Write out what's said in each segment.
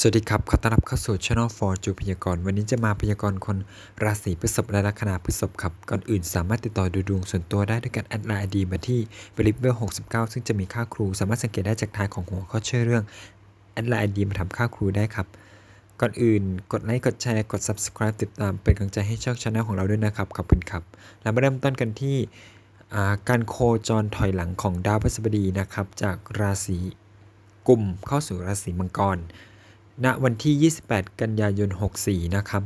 สวัสดีครับ ขอต้อนรับเข้าสู่ Channel for จูพยากรณ์วันนี้จะมาพยากรณ์คนราศีพฤษภและลัคนาพฤษภครับ ก่อนอื่นสามารถติดต่อดูดวงส่วนตัวได้ด้วยการแอดไลน์ ID มาที่ v i l i b e r 69 ซึ่งจะมีค่าครู สามารถสังเกตได้จากท้ายของหัวข้อชื่อเรื่องแอดไลน์ ID มาทำค่าครูได้ครับ ก่อนอื่นกดไลค์ กดแชร์ กด subscribe ติดตามเป็นกำลังใจให้ช่อง Channel ของเราด้วยนะครับ ขอบคุณครับ แล้วมาเริ่มต้นกันที่การโคจรถอยหลังของดาวพฤหัสบดีนะครับ จากราศีกุมเข้าสู่ราศีมังกร ณวันที่ 28 กันยายน 64 นะครับ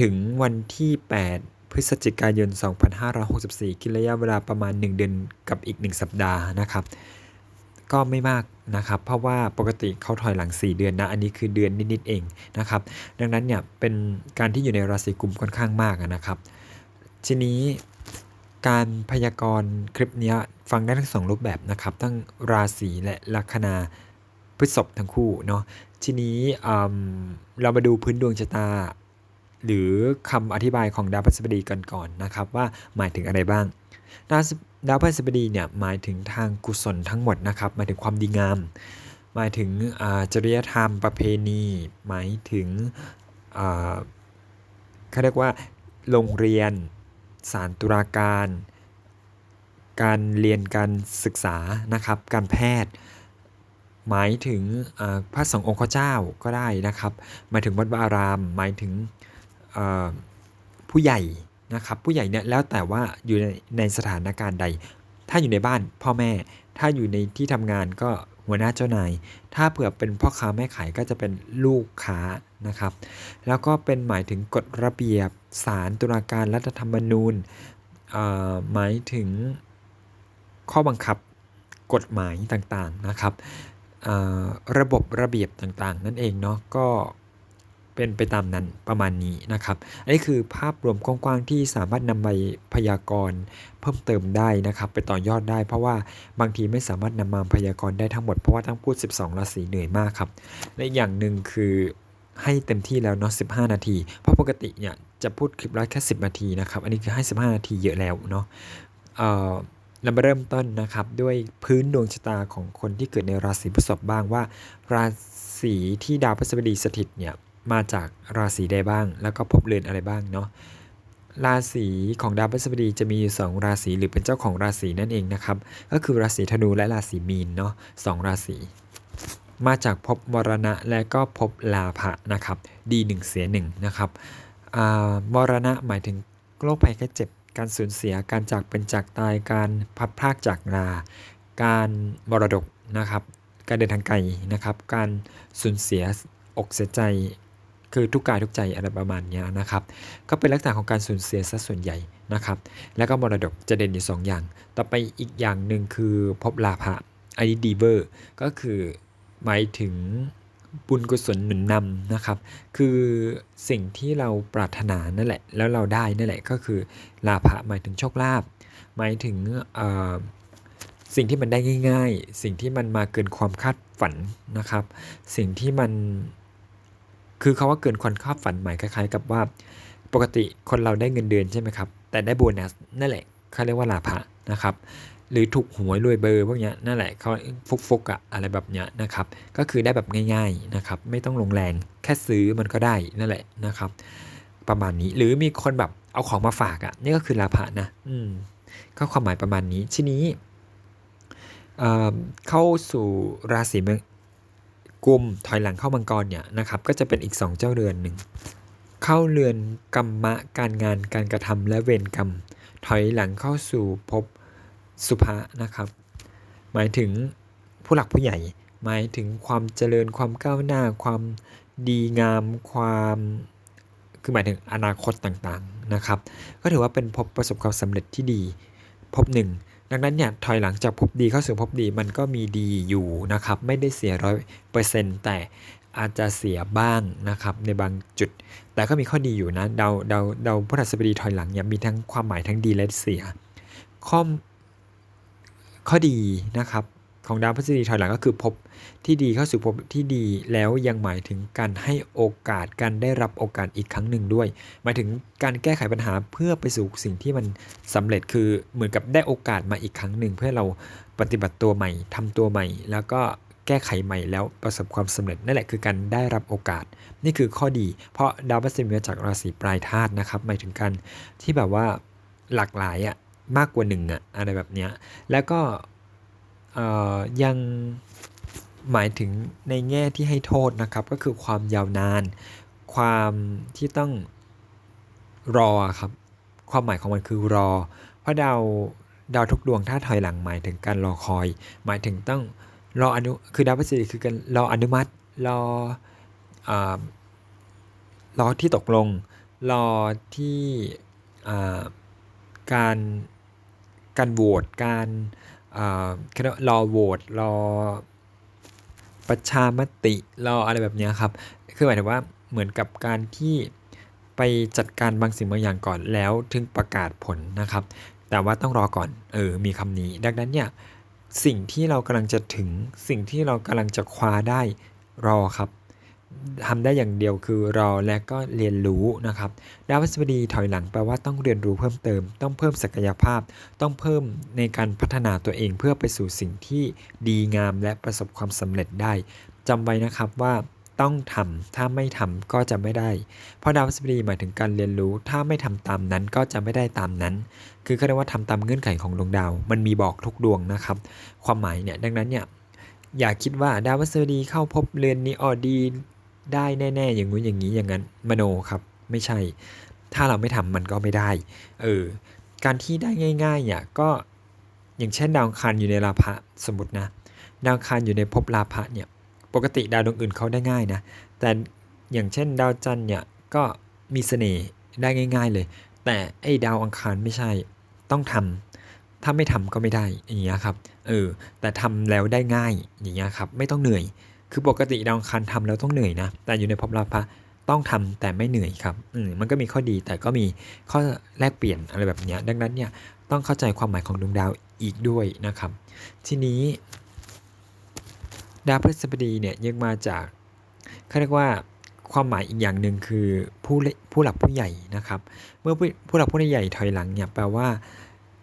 ถึงวันที่ 8 พฤศจิกายน 2564คิดระยะเวลาประมาณ 1 เดือนกับอีก 1 สัปดาห์นะครับ ก็ไม่มากนะครับ เพราะว่าปกติเขาถอยหลัง 4 เดือนนะ อันนี้คือเดือนนิดๆเองนะครับ ดังนั้นเนี่ยเป็นการที่อยู่ในราศีกุมค่อนข้างมากนะครับ ทีนี้การพยากรณ์คลิปนี้ฟังได้ทั้งสองรูปแบบนะครับ ทั้งราศีและลัคนาพฤษภทั้งคู่เนาะ ทีนี้เรามาดูพื้นดวงชะตา หรือคำอธิบายของดาวพฤหัสบดีกันก่อนนะครับ ว่าหมายถึงอะไรบ้าง ดาวดาวพฤหัสบดีเนี่ยหมายถึงทางกุศลทั้งหมดนะครับหมายถึงความดีงาม หมายถึงจริยธรรมประเพณี หมายถึงเขาเรียกว่าโรงเรียนศาลตุลาการ การเรียนการศึกษานะครับ การแพทย์ หมายถึงพระสงฆ์องค์เจ้าก็ได้นะครับ หมายถึงวัดวาราม หมายถึงผู้ใหญ่นะครับ ผู้ใหญ่เนี่ยแล้วแต่ว่าอยู่ในในสถานการณ์ใด ถ้าอยู่ในบ้านพ่อแม่ ถ้าอยู่ในที่ทำงานก็หัวหน้าเจ้านาย ถ้าเผื่อเป็นพ่อค้าแม่ขายก็จะเป็นลูกค้านะครับ แล้วก็เป็นหมายถึงกฎระเบียบศาลตุลาการรัฐธรรมนูญหมายถึงข้อบังคับกฎหมายต่างๆนะครับ ระบบระเบียบต่างๆ นั่นเองเนาะก็เป็นไปตามนั้นประมาณนี้นะครับ อันนี้คือภาพรวมกว้างๆที่สามารถนำไปพยากรณ์เพิ่มเติมได้นะครับ ไปต่อยอดได้ เพราะว่าบางทีไม่สามารถนำมาพยากรณ์ได้ทั้งหมดเพราะว่าต้องพูด 12 ราศีเหนื่อยมากครับ และอย่างหนึ่งคือให้เต็มที่แล้วเนาะ 15 นาที เพราะปกติเนี่ยจะพูดคลิปละแค่ 10 นาทีนะครับ อันนี้คือให้ 15 นาทีเยอะแล้วเนาะ เรามาเริ่มต้นนะครับด้วยพื้นดวงชะตาของคนที่เกิดในราศีพฤษภบ้างว่า ราศีที่ดาวพฤหัสบดีสถิตเนี่ยมาจากราศีใดบ้าง แล้วก็พบเรือนอะไรบ้างเนาะราศีของดาวพฤหัสบดีจะมีอยู่สองราศีหรือเป็นเจ้าของราศีนั่นเองนะครับ ก็คือราศีธนูและราศีมีนเนาะสองราศีมาจากภพมรณะและก็ภพลาภะนะครับ ดีหนึ่งเสียหนึ่งนะครับอ่ามรณะหมายถึงโรคภัยแค่เจ็บ การสูญเสียการจากเป็นจากตายการพัดพรากจากลา การมรดกนะครับ การเดินทางไกลนะครับ การสูญเสียอกเสียใจ คือทุกกายทุกใจอะไรประมาณนี้นะครับ ก็เป็นลักษณะของการสูญเสียซะส่วนใหญ่นะครับ แล้วก็มรดกจะเด่นอยู่สองอย่าง ต่อไปอีกอย่างหนึ่งคือภพลาภะอันนี้ดีเวอร์ก็คือหมายถึง บุญกุศลหนุนนำนะครับ คือสิ่งที่เราปรารถนานั่นแหละ แล้วเราได้นั่นแหละก็คือลาภะหมายถึงโชคลาภหมายถึงสิ่งที่มันได้ง่าย ๆ สิ่งที่มันมาเกินความคาดฝันนะครับ สิ่งที่มันคือคาว่าเกินความคาดฝันหมายคล้ายๆ กับว่า ปกติคนเราได้เงินเดือนใช่ไหมครับ แต่ได้โบนัสนั่นแหละ เขาเรียกว่าลาภะนะครับ หรือถูกหวยรวยเบอร์พวกนี้นั่นแหละเขาฟุกฟุกๆอะอะไรแบบเนี้ยนะครับ ก็คือได้แบบง่ายๆนะครับ ไม่ต้องลงแรงแค่ซื้อมันก็ได้นั่นแหละนะครับ ประมาณนี้หรือมีคนแบบเอาของมาฝากอะนี่ก็คือลาภะนะ อืมก็ความหมายประมาณนี้ทีนี้เอ่อเข้าสู่ราศีมังกุมถอยหลังเข้ามังกรเนี่ยนะครับก็จะเป็นอีก 2 เจ้าเรือนหนึ่งเข้าเรือนกรรมะการงานการกระทำและเวรกรรม ถอยหลังเข้าสู่ภพสุภะนะครับ หมายถึงผู้หลักผู้ใหญ่ หมายถึงความเจริญความก้าวหน้า ความดีงามความคือหมายถึงอนาคตต่างๆนะครับ ก็ถือว่าเป็นพบประสบความสำเร็จที่ดีพบหนึ่งดังนั้นเนี่ยถอยหลังจากพบดีเข้าสู่พบดีมันก็มีดีอยู่นะครับ ไม่ได้เสียร้อยเปอร์เซ็นต์แต่ อาจจะเสียบ้างนะครับในบางจุด แต่ก็มีข้อดีอยู่นะเดาเดาเดาพฤหัสบดีถอยหลังเนี่ยมีทั้งความหมายทั้งดีและเสียข้อข้อดีนะครับของดาวพฤหัสบดีถอยหลังก็คือพบที่ดีเข้าสู่ภพที่ดีแล้วยังหมายถึงการให้โอกาสการได้รับโอกาสอีกครั้งหนึ่งด้วย หมายถึงการแก้ไขปัญหาเพื่อไปสู่สิ่งที่มันสำเร็จคือเหมือนกับได้โอกาสมาอีกครั้งหนึ่งเพื่อเราปฏิบัติตัวใหม่ทำตัวใหม่ แล้วก็ แก้ไขใหม่แล้วประสบความสำเร็จนั่นแหละคือการได้รับโอกาส นี่คือข้อดี เพราะดาวพฤหัสบดีมาจากราศีปลายธาตุนะครับหมายถึงการที่แบบว่าหลากหลายอะมากกว่าหนึ่งอะอะไรแบบเนี้ยแล้วก็ยังหมายถึงในแง่ที่ให้โทษนะครับ ก็คือความยาวนาน ความที่ต้องรอครับ ความหมายของมันคือรอ เพราะดาวดาวทุกดวงถ้าถอยหลังหมายถึงการรอคอย หมายถึงต้อง รออนุคือดาวพฤหัสบดีคือการรออนุมัติ รออรอที่ตกลง รอที่การการโหวตการอ่าเขาเรียกว่ารอโหวตรอประชามติรออะไรแบบนี้ครับ คือหมายถึงว่าเหมือนกับการที่ไปจัดการบางสิ่งบางอย่างก่อนแล้วถึงประกาศผลนะครับ แต่ว่าต้องรอก่อน เออ มีคำนี้ ดังนั้นเนี่ย สิ่งที่เรากำลังจะถึง สิ่งที่เรากำลังจะคว้าได้รอครับทำได้อย่างเดียวคือรอและก็เรียนรู้นะครับดาวพฤหัสบดีถอยหลังแปลว่าต้องเรียนรู้เพิ่มเติม ต้องเพิ่มศักยภาพ ต้องเพิ่มในการพัฒนาตัวเองเพื่อไปสู่สิ่งที่ดีงามและประสบความสำเร็จได้จำไว้นะครับว่า ต้องทำถ้าไม่ทำก็จะไม่ได้ เพราะดาวพฤหัสบดีหมายถึงการเรียนรู้ ถ้าไม่ทำตามนั้นก็จะไม่ได้ตามนั้น คือเขาเรียกว่าทำตามเงื่อนไขของดวงดาว มันมีบอกทุกดวงนะครับ ความหมายเนี่ย ดังนั้นเนี่ย อย่าคิดว่าดาวพฤหัสบดีเข้าพบเรือนนี้ออดี ได้แน่ ๆ อย่างงู้นอย่างนี้อย่างนั้น มโนครับ ไม่ใช่ ถ้าเราไม่ทำมันก็ไม่ได้ เออ การที่ได้ง่าย ๆ เนี่ยก็อย่างเช่นดาวคารอยู่ในราพะสมมตินะ ดาวคารอยู่ในภพราพะเนี่ย ปกติดาวดวงอื่นเขาได้ง่ายนะ แต่อย่างเช่นดาวจันทร์เนี่ยก็มีเสน่ห์ได้ง่าย ๆเลย แต่ไอ้ดาวอังคารไม่ใช่ ต้องทำถ้าไม่ทำก็ไม่ได้ อย่างเงี้ยครับ เออ แต่ทำแล้วได้ง่าย อย่างเงี้ยครับ ไม่ต้องเหนื่อย คือปกติดาวอังคารทำแล้วต้องเหนื่อยนะ แต่อยู่ในภพราพะต้องทำแต่ไม่เหนื่อยครับ อืม มันก็มีข้อดีแต่ก็มีข้อแลกเปลี่ยนอะไรแบบเนี้ย ดังนั้นเนี่ยต้องเข้าใจความหมายของดวงดาวอีกด้วยนะครับ ทีนี้ ดาวพฤหัสบดีเนี่ยยังมาจากเขาเรียกว่าความหมายอีกอย่างหนึ่งคือผู้ผู้หลักผู้ใหญ่นะครับ เมื่อผู้หลักผู้ใหญ่ถอยหลังเนี่ยแปลว่า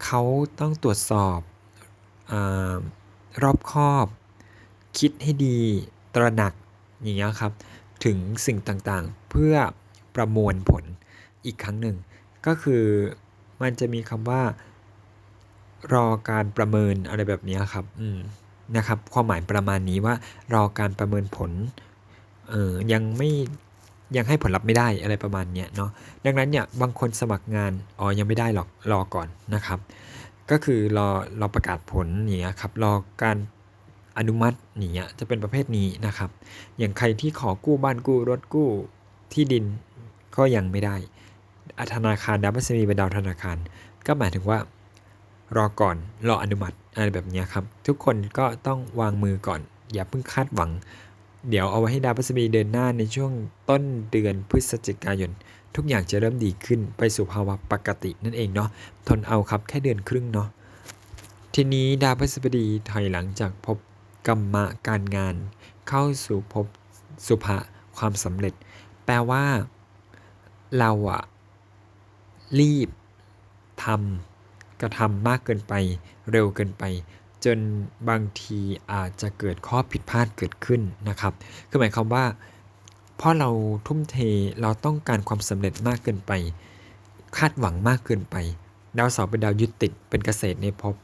เขาต้องตรวจสอบอรอบคอบ คิดให้ดีตระหนักอย่างเงี้ยครับ ถึงสิ่งต่างๆ เพื่อประมวลผลอีกครั้งหนึ่ง ก็คือมันจะมีคำว่า รอการประเมินอะไรแบบนี้ครับ อืม นะครับความหมายประมาณนี้ว่ารอการประเมินผลเออยังไม่ยังให้ผลลัพธ์ไม่ได้อะไรประมาณเนี้ยเนาะดังนั้นเนี่ยบางคนสมัครงานอ๋อยังไม่ได้หรอกรอก่อนนะครับ ก็คือรอรอประกาศผลอย่างเงี้ยครับรอการอนุมัติอย่างเงี้ยจะเป็นประเภทนี้นะครับ อย่างใครที่ขอกู้บ้านกู้รถกู้ที่ดินก็ยังไม่ได้ธนาคารดับเบิลซีเป็นดาวธนาคาร ก็หมายถึงว่า รอก่อนรออนุมัติอะไรแบบนี้ครับ ทุกคนก็ต้องวางมือก่อน อย่าเพิ่งคาดหวัง เดี๋ยวเอาไว้ให้ดาวพฤหัสบดีเดินหน้าในช่วงต้นเดือนพฤศจิกายน ทุกอย่างจะเริ่มดีขึ้นไปสู่ภาวะปกตินั่นเองเนาะทนเอาครับแค่เดือนครึ่งเนาะทีนี้ดาวพฤหัสบดีถอยหลังจากพบกรรมะการงาน เข้าสู่พบสุภะความสำเร็จ แปลว่า เราอะรีบทำ กระทำมากเกินไป เร็วเกินไป จนบางทีอาจจะเกิดข้อผิดพลาดเกิดขึ้นนะครับ คือหมายความว่าเพราะเราทุ่มเทเราต้องการความสำเร็จมากเกินไป คาดหวังมากเกินไป ดาวเสาร์เป็นดาวยึดติดเป็นเกษตรในภพ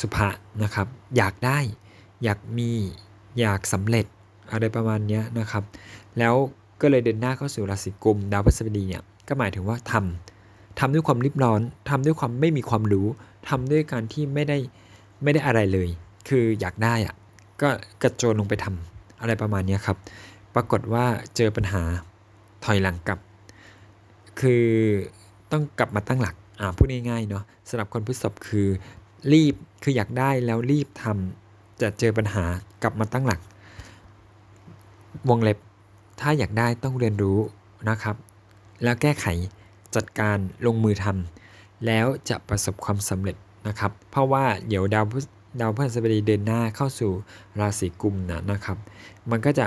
สุภะนะครับ อยากได้ อยากมี อยากสำเร็จอะไรประมาณนี้นะครับ แล้วก็เลยเดินหน้าเข้าสู่ราศีกุม ดาวพฤหัสบดีเนี่ย ก็หมายถึงว่าทำ ทำด้วยความรีบร้อนทำด้วยความไม่มีความรู้ทำด้วยการที่ไม่ได้ไม่ได้อะไรเลย คืออยากได้อะก็กระโจนลงไปทำอะไรประมาณนี้ครับ ปรากฏว่าเจอปัญหาถอยหลังกลับ คือต้องกลับมาตั้งหลักอ่าพูดง่ายๆเนาะสำหรับคนพฤษภคือรีบคืออยากได้แล้วรีบทำจะเจอปัญหากลับมาตั้งหลัก วงเล็บถ้าอยากได้ต้องเรียนรู้นะครับ แล้วแก้ไข จัดการลงมือทำแล้วจะประสบความสำเร็จนะครับ เพราะว่าเดี๋ยวดาวดาวพฤหัสบดีเดินหน้าเข้าสู่ราศีกุมนะนะครับ มันก็จะ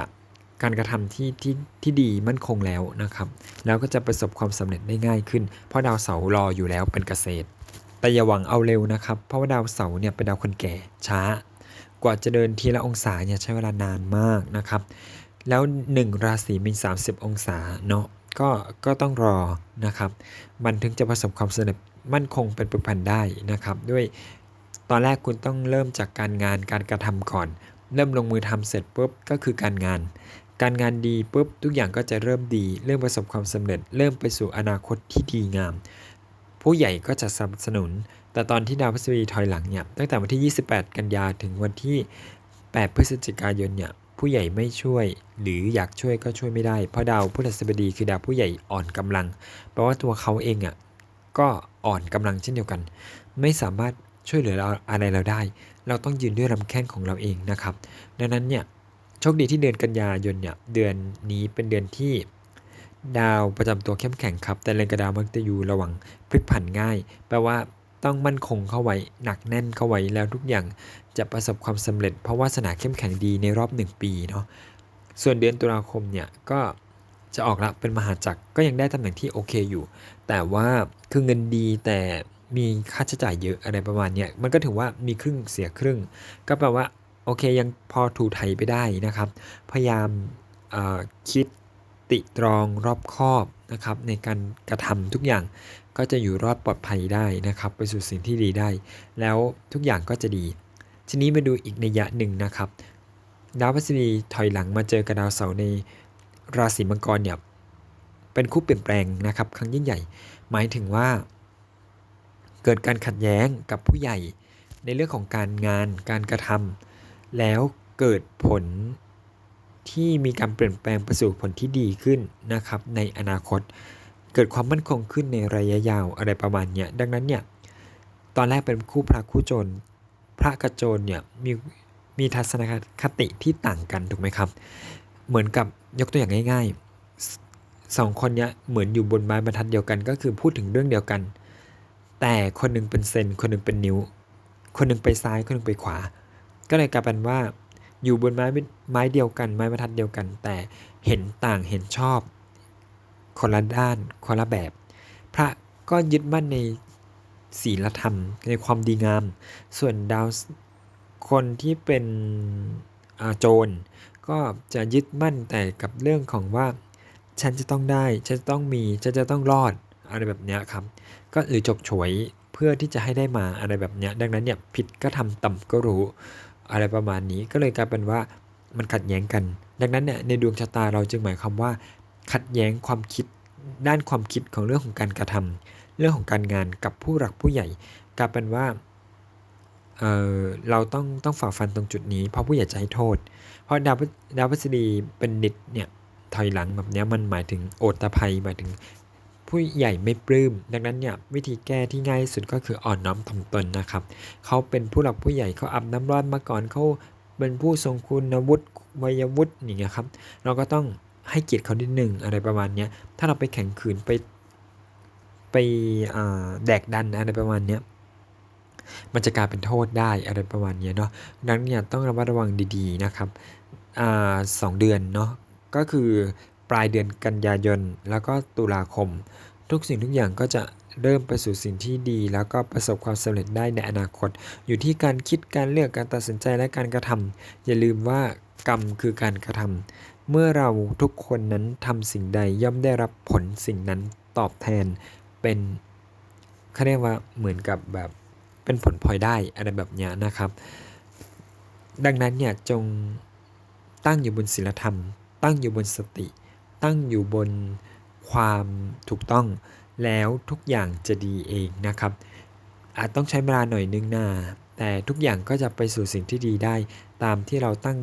การกระทำที่ที่ที่ดีมั่นคงแล้วนะครับ แล้วก็จะประสบความสำเร็จได้ง่ายขึ้น เพราะดาวเสาร์รออยู่แล้วเป็นเกษตร แต่อย่าหวังเอาเร็วนะครับ เพราะว่าดาวเสาร์เนี่ยเป็นดาวคนแก่ช้า กว่าจะเดินทีละองศาเนี่ยใช้เวลานานมากนะครับ แล้ว 1 ราศีมี 30 องศาเนาะ ก็ก็ต้องรอนะครับ มันถึงจะประสบความสำเร็จมั่นคงเป็นปึกพันได้นะครับ ด้วยตอนแรกคุณต้องเริ่มจากการงานการกระทำก่อน เริ่มลงมือทำเสร็จปุ๊บก็คือการงาน การงานดีปุ๊บทุกอย่างก็จะเริ่มดี เริ่มประสบความสำเร็จ เริ่มไปสู่อนาคตที่ดีงาม ผู้ใหญ่ก็จะสนับสนุน แต่ตอนที่ดาวพฤหัสบดีถอยหลังเนี่ยตั้งแต่วันที่ 28 กันยาถึงวันที่ 8 พฤศจิกายนเนี่ย ผู้ใหญ่ไม่ช่วย หรืออยากช่วยก็ช่วยไม่ได้ เพราะดาวพฤหัสบดีคือดาวผู้ใหญ่อ่อนกำลังแปลว่าตัวเขาเองอะก็อ่อนกำลังเช่นเดียวกัน ไม่สามารถช่วยเหลือเราอะไรเราได้ เราต้องยืนด้วยลำแข้งของเราเองนะครับ ดังนั้นเนี่ยโชคดีที่เดือนกันยายนเนี่ยเดือนนี้เป็นเดือนที่ดาวประจำตัวเข้มแข็งครับ แต่เรือนกระดาวมักจะอยู่ระหว่างพลิกผันง่าย แปลว่า ต้องมั่นคงเข้าไว้ หนักแน่นเข้าไว้แล้วทุกอย่างจะประสบความสำเร็จ เพราะวาสนาเข้มแข็งดีในรอบ 1 ปีเนาะส่วนเดือนตุลาคมเนี่ยก็จะออกละเป็นมหาจักรก็ยังได้ตำแหน่งที่โอเคอยู่ แต่ว่าคือเงินดีแต่มีค่าใช้จ่ายเยอะอะไรประมาณเนี้ยมันก็ถือว่ามีครึ่งเสียครึ่ง ก็แปลว่าโอเคยังพอถูไถไปได้นะครับ พยายามคิด ติตรองรอบคอบนะครับในการกระทำทุกอย่างก็จะอยู่รอดปลอดภัยได้นะครับ ไปสู่สิ่งที่ดีได้ แล้วทุกอย่างก็จะดี ทีนี้มาดูอีกในยะหนึ่งนะครับ ดาวพฤหัสบดีถอยหลังมาเจอกับดาวเสาร์ในราศีมังกรเนี่ยเป็นคู่เปลี่ยนแปลงนะครับ ครั้งยิ่งใหญ่ หมายถึงว่า เกิดการขัดแย้งกับผู้ใหญ่ในเรื่องของการงานการกระทำแล้วเกิดผล ที่มีการเปลี่ยนแปลงไปสู่ผลที่ดีขึ้นนะครับในอนาคต เกิดความมั่นคงขึ้นในระยะยาวอะไรประมาณเนี้ยดังนั้นเนี่ยตอนแรกเป็นคู่พระคู่โจรพระกับโจรเนี่ยมีมีทัศนคติที่ต่างกันถูกไหมครับ เหมือนกับยกตัวอย่างง่าย ๆสองคนเนี้ยเหมือนอยู่บนไม้บรรทัดเดียวกัน ก็คือพูดถึงเรื่องเดียวกัน แต่คนนึงเป็นเซนคนนึงเป็นนิ้ว คนนึงไปซ้ายคนนึงไปขวา ก็เลยกลายเป็นว่า อยู่บนไม้ไม้เดียวกัน ไม้บรรทัดเดียวกัน แต่เห็นต่างเห็นชอบ คนละด้านคนละแบบ พระก็ยึดมั่นในศีลธรรมในความดีงาม ส่วนดาวคนที่เป็นโจร ก็จะยึดมั่นแต่กับเรื่องของว่า ฉันจะต้องได้ ฉันจะต้องมี ฉันจะต้องรอดอะไรแบบนี้ครับ ก็หรือจกฉวยเพื่อที่จะให้ได้มาอะไรแบบนี้ดังนั้นเนี่ยผิดก็ทำต่ำก็รู้ อะไรประมาณนี้ก็เลยกลายเป็นว่ามันขัดแย้งกัน ดังนั้นเนี่ยในดวงชะตาเราจึงหมายความว่า ขัดแย้งความคิดด้านความคิดของเรื่องของการกระทำเรื่องของการงานกับผู้หลักผู้ใหญ่กลายเป็นว่าเเราต้องต้องฝ่าฟันตรงจุดนี้ เพราะผู้ใหญ่จะให้โทษ เพราะดาวดาวพฤษฎีเป็นนิดเนี่ยถอยหลังแบบนี้มันหมายถึงโอตภัยหมายถึง ผู้ใหญ่ไม่ปลื้ม ดังนั้นเนี่ยวิธีแก้ที่ง่ายสุดก็คืออ่อนน้อมถ่อมตนนะครับ เขาเป็นผู้หลักผู้ใหญ่เขาอาบน้ำร้อนมาก่อนเขาเป็นผู้ทรงคุณวุฒิวัยวุฒิอย่างเงี้ยครับ เราก็ต้องให้เกียรติเขานิดหนึ่งอะไรประมาณนี้ถ้าเราไปแข่งขืนไปไปแดกดันอะไรประมาณนี้มันจะกลายเป็นโทษได้อะไรประมาณนี้เนาะดังนั้นเนี่ยต้องระมัดระวังดีๆนะครับอสองเดือนเนาะก็คือ ปลายเดือนกันยายน แล้วก็ตุลาคม ทุกสิ่งทุกอย่างก็จะเริ่มไปสู่สิ่งที่ดี แล้วก็ประสบความสำเร็จได้ในอนาคต อยู่ที่การคิดการเลือกการตัดสินใจและการกระทำอย่าลืมว่ากรรมคือการกระทำเมื่อเราทุกคนนั้นทำสิ่งใดย่อมได้รับผลสิ่งนั้นตอบแทนเป็นเขาเรียกว่าเหมือนกับแบบเป็นผลพลอยได้อะไรแบบนี้นะครับ ดังนั้นเนี่ยจงตั้งอยู่บนศีลธรรม ตั้งอยู่บนสติ ตั้งอยู่บนความถูกต้องแล้วทุกอย่างจะดีเองนะครับ อาจต้องใช้เวลาหน่อยนึงนาแต่ทุกอย่างก็จะไปสู่สิ่งที่ดีได้ ตามที่เราตั้ง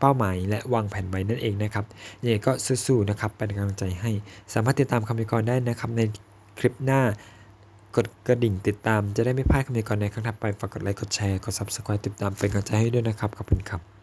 เป้าหมายและวางแผนไว้นั่นเองนะครับยังไงก็สู้ๆนะครับเป็นกำลังใจให้สามารถติดตามคำพิกรได้นะครับ ในคลิปหน้ากดกระดิ่งติดตามจะได้ไม่พลาดคำพิกรในครั้งถัดไปฝากกดไลค์กดแชร์กด subscribe ติดตามเป็นกำลังใจให้ด้วยนะครับขอบคุณครับ